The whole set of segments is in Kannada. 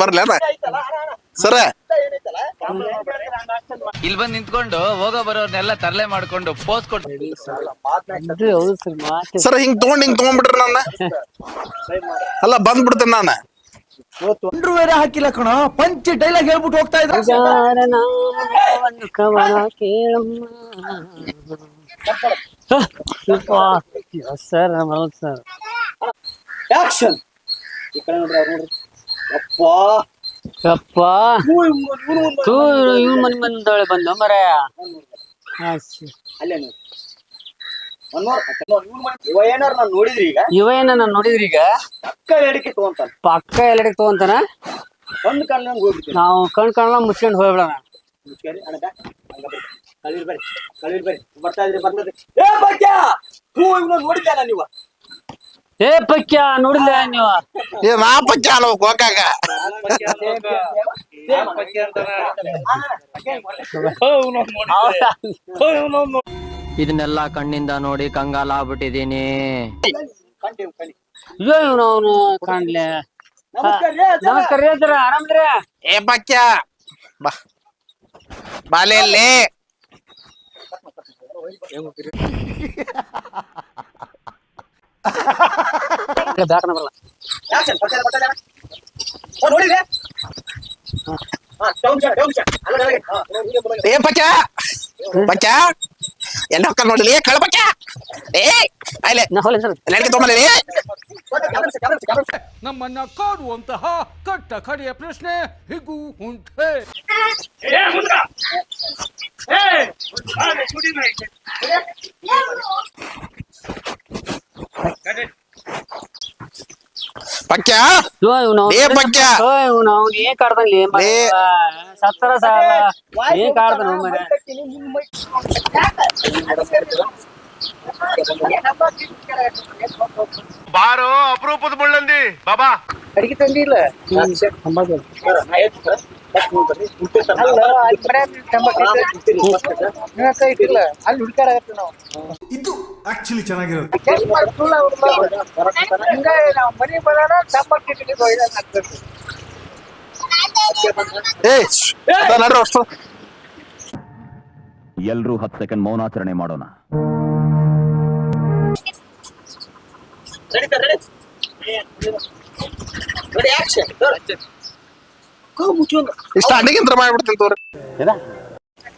ಬರ್ಲೇನ ಸರ. ಇಲ್ಲಿ ಬಂದ್ ನಿಂತ್ಕೊಂಡು ಹೋಗೋ ಬರೋರ್ನೆಲ್ಲ ತರಲೆ ಮಾಡ್ಕೊಂಡು ಪೋಸ್ ಕೊಟ್ಟು ಇದು ಹೌದು ಸರ್ ಮಾತು ಸರ ಹಿಂಗ್ ತಗೊಂಡ್ ಹಿಂಗ್ ತಗೊಂಡ್ಬಿಟ್ರಿ ನನ್ನ ಅಲ್ಲ ಬಂದ್ಬಿಡ್ತೇನೆ ನಾನು. ಬೇರೆ ಹಾಕಿಲ್ಲ ಕಣ ಪಂಚ ಡೈಲಾಗ್ ಹೇಳ್ಬಿಟ್ಟು ಹೋಗ್ತಾ ಇದ್ರು ಜಾರ ನಾಮವನ್ನು ಕವನ ಕೇಳಮ್ಮ. ಯಪ್ಪ. ಸರ್ ಹೌದು ಸರ್. ಆಕ್ಷನ್ ಈ ಕಡೆ ನೋಡ್ರಿ ಅವ್ರು ನೋಡ್ರಿ. ಯಪ್ಪ. ತೂ ಇವ್ ಮನೆ ಬಂದವಳೆ ಬಂದು ಮರ. ಅಲ್ಲೇ ನೋಡಿ. ಇವ ಏನ ನಾನು ನೋಡಿದ್ರಿ ಈಗ? ಪಕ್ಕಾ ಎಲ್ಲಡಿಗೆ ತಗೊಂತಾನ. ನಾವು ಕಣ್ ಕಣ್ಣ ಮುಚ್ಕೊಂಡು ಹೋಗ್ಬಿಡೋಣ. ಬರ್ತಾ ಇದ್ರಿ ಬಗ್ಗ ಹೂ ಇವ್ನ ನೋಡಿದ್ಯಾನ ನೀವು? ಏ ಪಕ್ಯ ನೋಡಿಲ್ಲ ನೀವು. ಏ ನಾ ಪಕ್ಯ ಅಲ್ಲ ಹೋಗಾಕ ಇದನ್ನೆಲ್ಲ ಕಣ್ಣಿಂದ ನೋಡಿ ಕಂಗಾಲ ಆಗ್ಬಿಟ್ಟಿದೀನಿ ಇವನು ಅವನು ಕಾಣ್ಲೆ. ನಮಸ್ಕಾರ ಹೇಳ್ತಾರ ಅಜ್ಜ. ನಮಸ್ಕಾರ ರೀ? ಅಜ್ಜರ ಏ ಪಕ್ಯ. ಬಾ. ಬಾಲೆಯಲ್ಲಿ ಬ್ಯಾಕನ ಬರಲ್ಲ. ಏ ಪಚ್ಚ ಪಚ್ಚ ಎಲ್ಲ ಹೊಕ್ಕ ನೋಡ್ಲಿ ಕಳ ಪಚ್ಚ ಏ. ನಮ್ಮನ್ನ ಕಾಡುವಂತಹ ಕಟ್ಟ ಕಡೆಯ ಪ್ರಶ್ನೆ ಹೀಗೂ ಉಂಟೆ ಇವನು ಏ. ಇವನು ಅವ್ನು ಏ. ಸತ್ತರ ಸಾಲ. ಏನ್ ಕಾಡ್ತಾನ ಮರ ಬಾರೋ ಅಪರೂಪದ ಮುಳ್ಳಂದಿ. ಬಾಬಾ. ಅಡಿಗೆ ತಂದಿ ಇಲ್ಲ ಅಲ್ಲಿ ನಾವು. ಇದು ಆಕ್ಚುಲಿ ಚೆನ್ನಾಗಿರೋದು ಎಲ್ರೂ ಹತ್ತು ಸೆಕೆಂಡ್ ಮೌನಾಚರಣೆ ಮಾಡೋಣ. ರೆಡಿ ಆಕ್ಷನ್ ಇಷ್ಟ ಅಡಿಗೆ ಮಾಡ್ಬಿಡ್ತೀನಿ ತೋರಿ.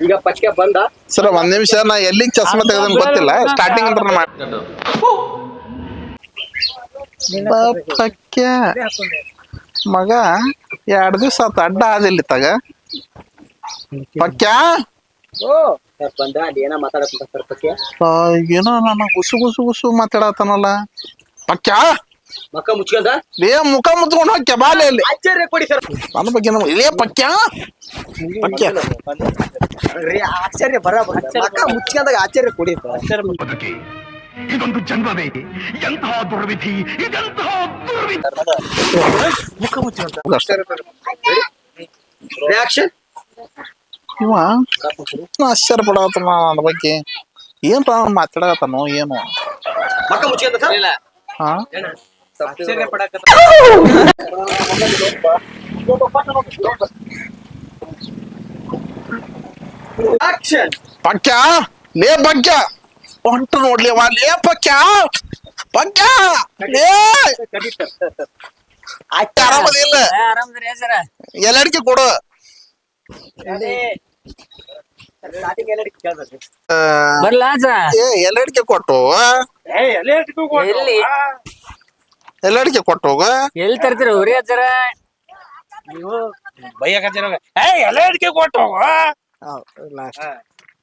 ಈಗ ಪಚ್ಕೆ ಬಂದ. ಸರ್ ಒಂದ್ ನಿಮಿಷ ನಾ ಎಲ್ಲಿ ಚಸ್ಮಾ ತೆಗೆದ್ ಗೊತ್ತಿಲ್ಲ. ಸ್ಟಾರ್ಟಿಂಗ್ ಅಂತ ಪಕ್ಯ ಮಗ ಎರಡ್ ದಿವ್ಸ ಆತ ಅಡ್ಡ ಆದಿಲ್ಲ ತಗ. ಪಕ್ಯಾ ಓ ಬಂದ ಅಲ್ಲಿ ಏನೋ ನಾನು ಆ, ಏನೋ ನನ್ನ ಗುಸು ಗುಸು ಗುಸು ಮಾತಾಡತನಲ್ಲ. ಪಕ್ಯ ಮಕ್ಕ ಮುಚ್ಕೊಂಡ? ಲೇ ಮುಖ ಮುಚ್ಕೊಂಡು ಹೋಗ್ಯ ಬಾಲೆ ಅಲ್ಲಿ? ಆಶ್ಚರ್ಯ ಕೊಡಿ ಸರ್. ನನ್ನ ಬಗ್ಗೆ ನಮ್ಮ ಇಲ್ಲೇ ಪಕ್ಯ? ಪಕ್ಯ? ರೀ ಆಶ್ಚರ್ಯ ಬರ ಮಕ್ಕ ಮುಚ್ಕೊಂಡಾಗ ಆಶ್ಚರ್ಯ ಕೊಡಿ ಸರ್. ಬದುಕಿ ಇದೊಂದು ಜನ್ಮವೇ. ಎಂತಹ ದುರ್ವಿಧಿ ಇದೆಂತಹ ದುರ್ವಿಧಿ. ಅಷ್ಟೇ ರಿಯಾಕ್ಷನ್ ಇವ ಆಶ್ಚರ್ಯ ಪಡತನ ನನ್ನ ಬಗ್ಗೆ. ಏನ್ ಮಾತಾಡತನೋ ಏನು. ಮಕ್ಕ ಮುಚ್ಕೊಂಡ ಸರ್? ಇಲ್ಲ. ಹಾ? ಆಶ್ಚರ್ಯ ಪಡಕ ಆಕ್ಷನ್ ಪಕ್ಯ ಲೇ ಪಕ್ಯ. ಹೊಂಟ ನೋಡ್ಲಿ ಅವ ಲೇ ಪಕ್ಯ. ಪಕ್ಯ ಲೇ. ಆರಾಮದಿಲ್ಲ ಆರಾಮದ್ರಿ ಸರ? ಎಲ್ಲಡಿಕೆ ಕೊಡು. ಬರ್ಲಾ ಸರ? ಏ ಎಲ್ಲಡಿಕೆ ಕೊಟ್ಟು. ಎಲ್ಲಿ? ಎಲ್ಲಡಿಕೆ ಕೊಟ್ಟು ಹೋಗ. ಎಲ್ಲಿ ತರ್ತೀರ ಉರಿ ಹಚ್ಚಾರ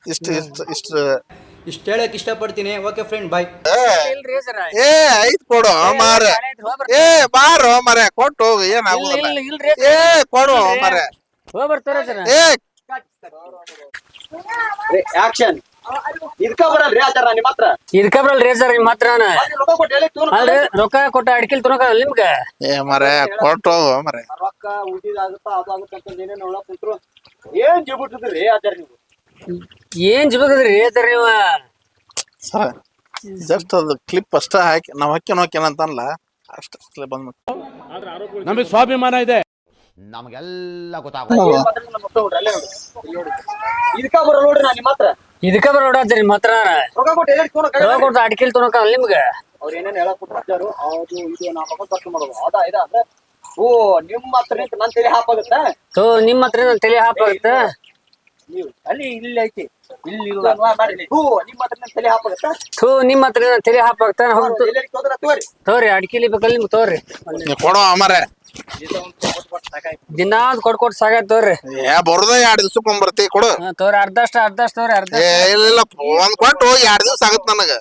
ಇಷ್ಟ ಇಷ್ಟ ಇಷ್ಟ. ಇಷ್ಟ ಹೇಳಕ್ ಇಷ್ಟಪಡ್ತೀನಿ. ಓಕೆ ಫ್ರೆಂಡ್ ಬಾಯ್ ಇಲ್ರಿ ಸರ. ಏ ಐತ್ ಕೊಡು ಮಾರ. ಏ ಬಾರೋ ಮರ ಕೊಟ್ಟು ಹೋಗು ಇಲ್ಲ ಇಲ್ರಿ ಏ ಕೊಡು ಮರ. ಹೋಗ್ಬರ್ತಾರ ಸರ? ಏ ಆಕ್ಷನ್ ಇದಕ್ಕ ಬರಲ್ರಿ ಆಚಾರ ನಿಮ್ಮ ಹತ್ರ? ಇದಕ್ಕ ಬರಲ್ರಿ ಸರ್ ನಿಮ್ ಹತ್ರ ರೊಕ್ಕ ಕೊಟ್ಟು ಹೇಳಿ ತೂನು ಅಲ್ರಿ ರೊಕ್ಕ ಕೊಟ್ಟ ಅಡಿಕೆಲ್ ತುನಕ ನಿಮ್ಗ? ಏ ಮರ ಕೊಟ್ಟು ಹೋಗು ಮರ. ರೊಕ್ಕ ಉಳಿದಾಗುತ್ತ ಅದು ಆಗುತ್ತ ಅಂತ ಏನೇನು ಒಳಗ್ ಕುಂತ್ರು ಏನ್ ಜಿಬಿಟ್ಟಿದ್ರಿ ಆಚಾರ ನೀವು? ಏನ್ ಸರ್ ನೀವ? ಸರ ಜಸ್ಟ್ ಅದು ಕ್ಲಿಪ್ ಅಷ್ಟ ಹಾಕಿ ನಾವ್ ಹಾಕ್ಯನ ಅಷ್ಟೇ ಬಂದ್ಬಿಟ್ಟು ನಮಗೆ ಸ್ವಾಭಿಮಾನ ಇದೆ. ನಮಗೆಲ್ಲ ಗೊತ್ತಾಗ ಇದಕ್ಕ ಬರೋ ನೋಡ್ರಿ ನಾನು ನಿಮ್ಮ ಹತ್ರ. ಇದಕ್ಕ ಬರೋಡಾತ್ರಿ ನಿಮ್ಮ ಹತ್ರ ರೊಕ್ಕ ಕೊಟ್ಟು ನಿಮ್ಗ ತೊಗೊಳಕ್ ರೊಕ್ಕ ಕೊಡ್ತಾ ಅಡಿಕೆಲ್ ತೊಗೊಳಕ ನಿಮ್ಗೆ? ಅವ್ರ ಏನೇನ್ ಹೇಳಕ್ ಕೊಟ್ಟಿರ್ತಾರು ಅದು ಇದು ನಾ ಮಗನ್ ಖರ್ಚು ಮಾಡೋದು. ಅದ ಇದ ಅಂದ್ರೆ ಓ ನಿಮ್ಮ ಹತ್ರ ನಿಂತ ನನ್ ತಲೆ ಹಾಪಾಗುತ್ತೆ? ತೋ ನಿಮ್ಮ ಹತ್ರ ನನ್ ತಲೆ ಹಾಪಾಗುತ್ತೆ? ನೀವು ಅಲ್ಲಿ ಇಲ್ಲಿ ಐತಿ. ಇಲ್ಲಿ ಇಲ್ಲ. ಮಾಡಿ. ಹೂ ನಿಮ್ಮ ಹತ್ರ ತಲೆ ಹಾಪಾಗುತ್ತ? ಥೂ ನಿಮ್ಮ ಹತ್ರ ನನ್ ತಲೆ ಹಾಪಾಗತ್ತ? ಹೋಗ್ತು ಎಲ್ಲರಿಗೆ ತೊಂದ್ರೆ ತಗೋರಿ. ತೋರಿ ಅಡಿಕೆಲಿ ಬೇಕಲ್ಲಿ ನಿಮ್ಗೆ ತೋರಿ. ನೀ ಕೊಡೋ ಅಮರೆ. ದಿನಾ ಕೊಟ್ ಕೊಟ್ ಸಾಗ ತೋರಿ ಏ ಬರೋದ ಎರಡ್ ದಿವಸ ಬರ್ತಿ ಕೊಡು. ಹಾ, ತೋರಿ ಅರ್ಧಷ್ಟ ಅರ್ಧಷ್ಟ ತೋರಿ ಅರ್ಧ ಏ ಇಲ್ಲ ಇಲ್ಲ ಒಂದ್ ಕೊಟ್ಟು ಎರಡ್ ದಿವ್ಸ ಆಗತ್ ನನಗ.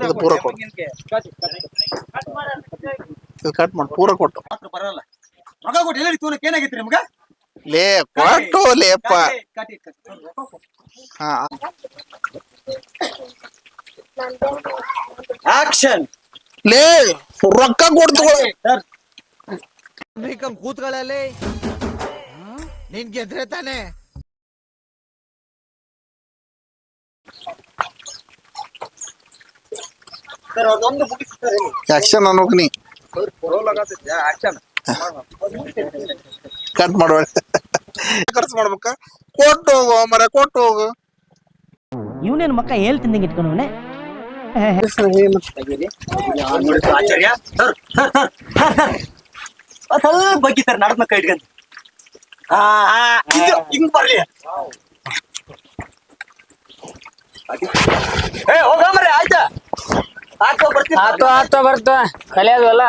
ಇದು ಪೂರ ಕೊಡು ಇದು ಕಟ್ ಮಾಡಿ ಪೂರ ಕೊಟ್ಟು ಬರಲ್ಲ ರೊಕ್ಕ ಕೊಟ್ಟು ಏನಾಗೈತ್ರಿ ನಿಮ್ಗ ಲೇ ಕೊಟ್ಟು ಲೇಪ್ಪ ಹಾ ಆಕ್ಷನ್ ಲೇ ರೊಕ್ಕ ಕೊಡ್ತು ಸರ್ ಕೂತ್ಗಳಲ್ಲಿ ನಿನ್ ಗೆದ್ರೆ ತಾನೆ. ಆಕ್ಷನ್ ಅನ್ನೋಕ್ ನೀ ಕಟ್ ಮಾಡುವ ಖರ್ಚು ಮಾಡ್ಬೇಕ? ಕೊಟ್ಟು ಹೋಗು ಮರ ಕೊಟ್ಟು ಹೋಗು. ಇವನೇನು ಮಕ್ಕ ಹೇಳ್ತಿದ್ದಂಗೆ ಇಟ್ಕೊಂಡವನೆ ಸ್ವಲ್ಪ ಬಗ್ಗೆ ಸರ್ ನಡ್ದ ಕೈ ಇಟ್ಕಂತ ಹಾ ಹಾ ಇದು ಹಿಂಗ್ ಬರ್ಲಿ. ಏ ಹೋಗ ಮರೆ ಆಯ್ತಾ? ಆತೋ ಬರ್ತೀನಿ. ಆತೋ ಆತೋ ಬರ್ತ ಕಲಿಯೋದಲ್ಲ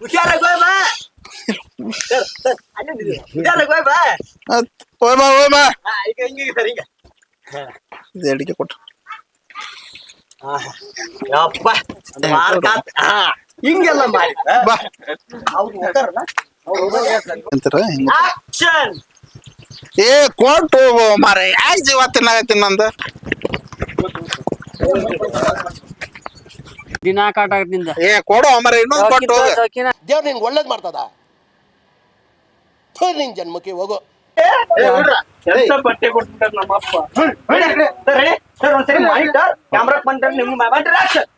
ಹುಷಾರಾಗಿ ಹೋಯ್ ಬಾ. ಸರ್ ಸರ್ ಅಲ್ಲಿಂದ ಹುಷಾರಾಗಿ ಹೋಯ್ ಬಾ. ಹೋಯ್ ಬಾ ಹೋಯ್ ಬಾ. ಹಾ ಈಗ ಹಿಂಗೆ ಸರ್ ಹಿಂಗೆ. ಇದು ಅಡಿಕೆ ಕೊಟ್ಟು ಯಪ್ಪ ಹಿಂಗೆಲ್ಲ ಮಾಡಿ ಬಾ. ಅವ್ರು ಹೋಗ್ತಾರಲ್ಲ? ಅವ್ರು ಹೋಗೋದು ಅಂತಾರ ಆಕ್ಷನ್! ಏ ಕೊಟ್ಟು ಹೋಗೋ ಮರ ಯಾಕೆ ಜೀವ ತಿನ್ನಾಗತ್ತೀನಿ ನಂದ? ದಿನಾ ಕಾಟ ನಿಂದ. ಏ ಕೊಡು ಮರ ಇನ್ನೊಂದು ಕೊಟ್ಟು ಹೋಗು. ದೇವ್ರ ನಿಂಗೆ ಒಳ್ಳೇದ್ ಮಾಡ್ತದ? ನಿನ್ ಜನ್ಮಕ್ಕೆ ಹೋಗು. ಎಂತ ಬಟ್ಟೆ ಕೊಟ್ಬಿಟ್ಟಾರ ನಮ್ಮ ಅಪ್ಪ ಸರ್ ರೆಡಿ ಸರ್ ಒಂದ್ಸರಿ ಮಾನಿಟರ್ ಕ್ಯಾಮ್ರಾ ಬಂದ್ರೆ ನಿಮ್ಮ ಮಾಡ್ರಿ ಆಕ್ಷನ್.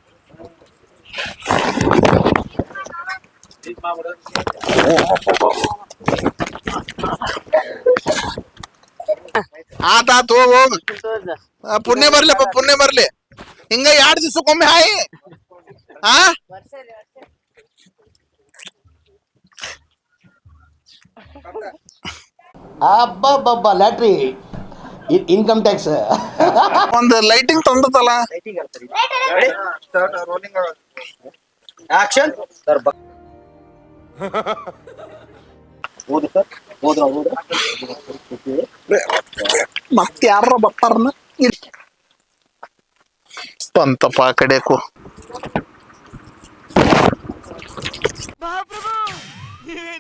ಆತ ಆತ ಹೋಗ್ ಹೋಗು ಆ, ಪುಣ್ಯ ಬರ್ಲಿಪ್ಪ ಪುಣ್ಯ ಬರ್ಲಿ. ಹಿಂಗ ಎರಡ್ ದಿವ್ಸಕ್ಕೊಮ್ಮೆ ಹಾಯಿ. ಆ? ಅಬ್ಬಬ್ಬಬ್ಬ ಲ್ಯಾಟ್ರಿ. Income tax. ಒಂದು ಲೈಟಿಂಗ್ ತಂದತಲ್ಲ ಆಕ್ಷನ್ ಸರ್ ಓದು ಸರ್. ಓದ್ರ ಮತ್ತೆ ಮತ್ ಯಾರ ಬರ್ತಾರ ಬಂತಪ್ಪ ಆ ಕಡೆಕು ಮಾತಾಡಕ್കൂತಾರ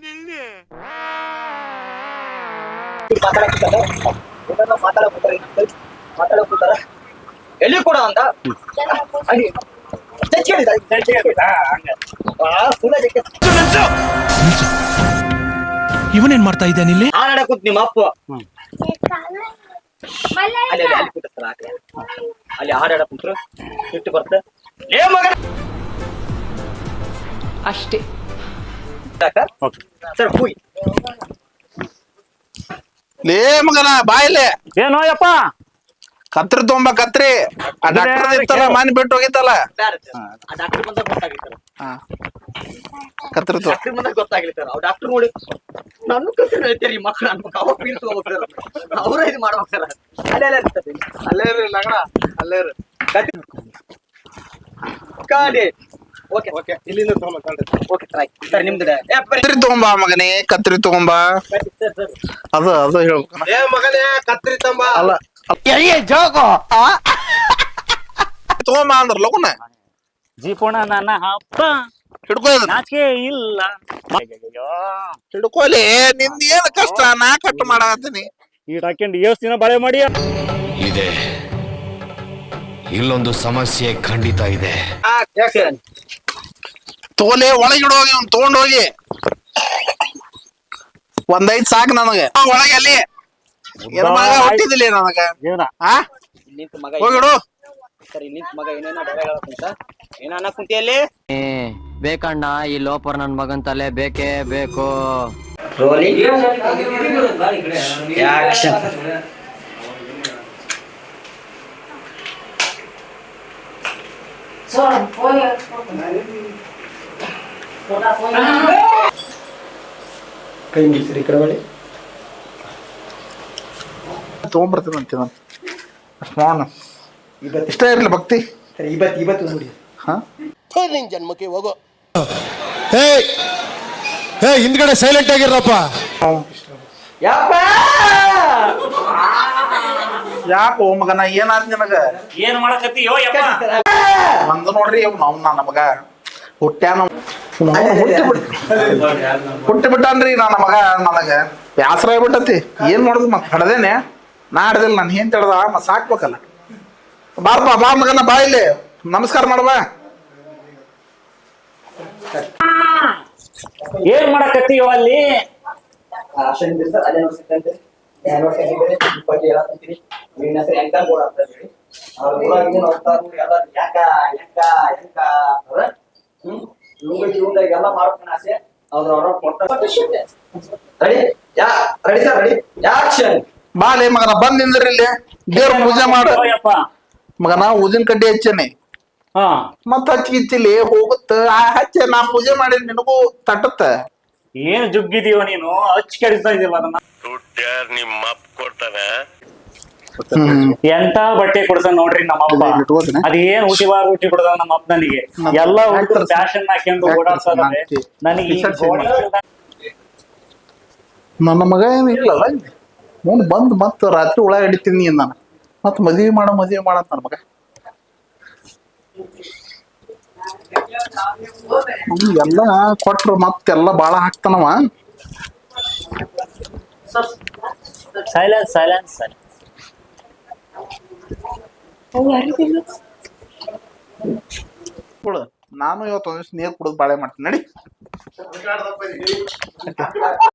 ಎಲ್ಲಿ ಕೂಡ ಅಂತ ಹಾಗೆ ಹೇಳಿದ? ಜಡ್ಜ್ ಹೇಳಿದ? ಹಂಗ. ಆ ಸುಳ್ಳ ಜಕ್ಕೆ ಇವನೇನ್ ಮಾಡ್ತಾ ಇದ್ದಾನೆ ಇಲ್ಲಿ? ಹಾಡಾಡ ಕೂತ್ ನಿಮ್ಮ ಅಪ್ಪ. ಅಲ್ಲಿ ಅಲ್ಲಿ ಕುಂತ್ರು ಕೂತಿರ್ತಾರ ಆ ಕಡೆ. ಅಲ್ಲಿ ಹಾಡಾಡ ಕೂತ್ರು. ಸಿಟ್ಟು ಬರ್ತ. ಲೇ ಮಗ ಅಷ್ಟೇ. ಸರ್ ಹೂಯ್. ಲೇ ಮಗನ ಬಾಯ್ಲೆ ಏನೋ ಯಪ್ಪ ಕತ್ರಿ ತೊಂಬ ಕತ್ರಿ. ಆ ಡಾಕ್ಟರ್ ಇತ್ತಲ್ಲ ಮನೆ ಬಿಟ್ಟು ಹೋಗಿತ್ತಲ್ಲ? ಆ ಡಾಕ್ಟರ್ ಬಂದ ಗೊತ್ತಾಗಿರ್ತಾರ ಹಾ. ಕತ್ರಿ ತೊ ಡಾಕ್ಟರ್ ಬಂದಾಗ ಗೊತ್ತಾಗಿರ್ತಾರ ಅವ್ ಡಾಕ್ಟರ್ ನೋಡಿ ನನ್ನ ಕತೆ ಹೇಳ್ತೀರಿ ಮಕ್ಳು ಅನ್ಬೇಕು ಅವಾಗ ಫೀಲ್ ತಗೋಬೇಕು ಅವ್ರ. ಇದು ಮಾಡ್ಬೇಕು ಸರ್. ಅಲ್ಲೇ ಅಲ್ಲೇ ಇರ್ತದೆ. ಅಲ್ಲೇ ರೀ ಲಗಣ ಅಲ್ಲೇ ರೀ ಕಾಡಿ ಓಕೆ ಓಕೆ ಇಲ್ಲಿಂದ ತಗೊಂಡ್ ಓಕೆ ಟ್ರೈ ಸರ್ ನಿಮ್ದು ಏ ಬರ್ರಿ ಕತ್ರಿ ತಗೊಂಬಾ ಮಗನೇ ಕತ್ರಿ ತಗೊಂಬಾ. ಅದು ಅದು ಹೇಳ್ಬೇಕನ ಏ ಮಗನೇ ಕತ್ರಿ ತಂಬ ಅಲ್ಲ ತಗೊಂಬ ಅಂದ್ರ ಲಗುನ ಜೀಪೋಣ ನನ್ನ ಅಪ್ಪ. ಹಿಡ್ಕೋ. ನಾಚಿಕೆ ಇಲ್ಲ? ಹಿಡ್ಕೋಲಿ ನಿಂದ ಏನ್ ಕಷ್ಟ? ನಾ ಕಟ್ ಮಾಡಿ ಈ ಹಾಕ್ಯಂಡು ಏಸ್ ದಿನ ಬಳೆ ಮಾಡಿ ಇದೆ. ಇಲ್ಲೊಂದು ಸಮಸ್ಯೆ ಖಂಡಿತ ಇದೆ. ತೋಲೆ ಒಳಗಿಡೋಗಿ ಅವ್ನು ತಗೊಂಡೋಗಿ. ಒಂದೈದ್ ಸಾಕು ನನಗೆ. ಒಳಗೆ ಅಲ್ಲಿ ಏನ್ ಮಗ ಹುಟ್ಟಿದಿಲ್ಲ ನನಗೆ? ಆ? ಹೋಗಿಡು ಕುಂತಿಯಲ್ಲಿ ಬೇಕಣ್ಣ ಈ ಲೋಪರ್ ನನ್ ಮಗನ್ ತಲೆ ಬೇಕೇ ಬೇಕು. ರೋಲಿಂಗ್ ಕೈ ಮುಗಿಸ್ರಿ ಈ ಕಡೆ ಮಾಡಿ ನಾನು. ಇವತ್ತು ಇಷ್ಟ ಇರಲಿ ಭಕ್ತಿ. ಸರಿ ಇವತ್ತು ಇವತ್ತು ನೋಡಿ ಹಾಂ? ಥು, ನಿನ್ ಜನ್ಮಕ್ಕೆ ಹೋಗೋ. ಹೇ ಹಿಂದ್ಗಡೆ ಸೈಲೆಂಟ್ ಆಗಿರಪ್ಪ ಯಪ್ಪ! ಯಾಕೋ ಮಗನ ಏನಾದ್ ನಿನಗ? ಏನ್ ಮಾಡಕತ್ತೀಯೋ ಯಪ್ಪ? ಒಂದು ನೋಡ್ರಿ ಅವ್ನು ಅವ್ನ ನಮಗ ಹುಟ್ಟ್ಯಾನ. ಹುಟ್ಟಿ ಬಿಟ್ಟಾನ್ರಿ ನಾ ನಮಗ ನನಗ. ಬ್ಯಾಸರ ಆಗ್ಬಿಟ್ಟತಿ. ಏನ್ ಮಾಡುದು ಮತ್ ಹಡದೇನೆ? ನಾ ಹಡ್ದಿಲ್ಲ ನಾನು ಏನ್ ಹಿಡ್ದ ಮತ್ ಸಾಕ್ಬೇಕಲ್ಲ. ಬಾರಪ್ಪ ಬಾ ಮಗನ ಬಾ ಇಲ್ಲಿ. ನಮಸ್ಕಾರ ಮಾಡುವ. ಏನ್ ಮಾಡಕತ್ತೀಯೋ ಅಲ್ಲಿ? ಆಶನ್ ಸರ್ ಅದೇ ನೋಡ್ಸಿದ್ದಂತೆ ಧ್ಯಾನ ನೋಡ್ಕೊಂಡಿದ್ದೀರಿ ಇಪ್ಪತ್ತು ಹೇಳತ್ತೀರಿ ನಿನ್ನ ಹೆಸರು ಎಂಕ ಗೋಡ ಅಂತ ಹೇಳಿ ಅವ್ರ ಊರಾಗಿನ ಹೋಗ್ತಾ ಎಲ್ಲ ಯಾಕ ಯಾಕ ಯಾಕ ಅವ್ರ ಹ್ಮ್ ಇವ್ಗ ಜೀವನದಾಗ ಎಲ್ಲ ಮಾಡ್ತಾನೆ ಆಸೆ. ಅವ್ರ ಅವ್ರ ರೆಡಿ ಯಾ ರೆಡಿ ಸರ್ ರೆಡಿ ಆಕ್ಷನ್ ಬಾ ಮಗನ ಬಂದ್ ನಿಂದ್ರಿ ಇಲ್ಲಿ. ದೇವ್ರ ಪೂಜೆ ಮಾಡು. ಮಗನ ಊದಿನ ಕಡ್ಡಿ ಹಚ್ಚೇನಿ. ಹಾ. ಮತ್ತ ಹಚ್ಚಿ ಗಿಚ್ಚಿಲಿ ಹೋಗುತ್ತ. ಆ ಹಚ್ಚೆ ನಾ ಪೂಜೆ ಮಾಡಿದ್ ನಿನಗೂ ತಟ್ಟತ್ತ. ಏನ್ ಜುಗ್ಗಿದೀವ ನೀನು? ಹಚ್ಚಿ ಕೆಡಿಸ್ತಾ ಇದೀವ ಅದನ್ನ. ನಿಮ್ಮ ಅಪ್ಪ ಕೊಡ್ತಾನೆ. ಎಂತ ಬಟ್ಟೆ ಕೊಡ್ಸ ನೋಡ್ರಿ ನಮ್ಮ ಅಪ್ಪ. ಅದೇನ್ ಇಟ್ಕೋತೀನಿ. ಅದ ಏನ್ ಊಟಿ ಬಾರ ಊಟಿ ಕೊಡದ ನಮ್ಮ ಅಪ್ಪ ನನಗೆ. ಎಲ್ಲ ಹುಡುಗರು ಫ್ಯಾಷನ್ ಹಾಕೊಂಡು ಓಡಾಡ್ಸೋದ್ರೆ ಓಡಾಡ್ತಾರೆ ನನಗೆ ನನ್ನ ಮಗ ಏನು ಇಲ್ಲಲ್ಲ ಇಲ್ಲಿ. ಬಂದು ಬಂದ್ ಮತ್ತ ರಾತ್ರಿ ಉಳ್ಳಾಗಡ್ಡಿ ಹಿಡಿತೀನಿ ನಾನು ಮತ್ತೆ ಮದ್ವಿ ಮಾಡೋ ಮದ್ವಿ ಮಾಡ ನನ್ನ ಮಗ. ಎಲ್ಲ ಕೊಟ್ರು ಮತ್ತೆಲ್ಲ ಬಾಳ ಹಾಕ್ತಾನವ. ಸೈಲೆನ್ಸ್ ಸೈಲೆನ್ಸ್ ಕೊಡು. ನಾನು ಇವತ್ತು ಒಂದಿವ್ಸ ನೀರ್ ಕುಡಿದು ಬಾಳೆ ಮಾಡ್ತೀನಿ. ನಡಿ.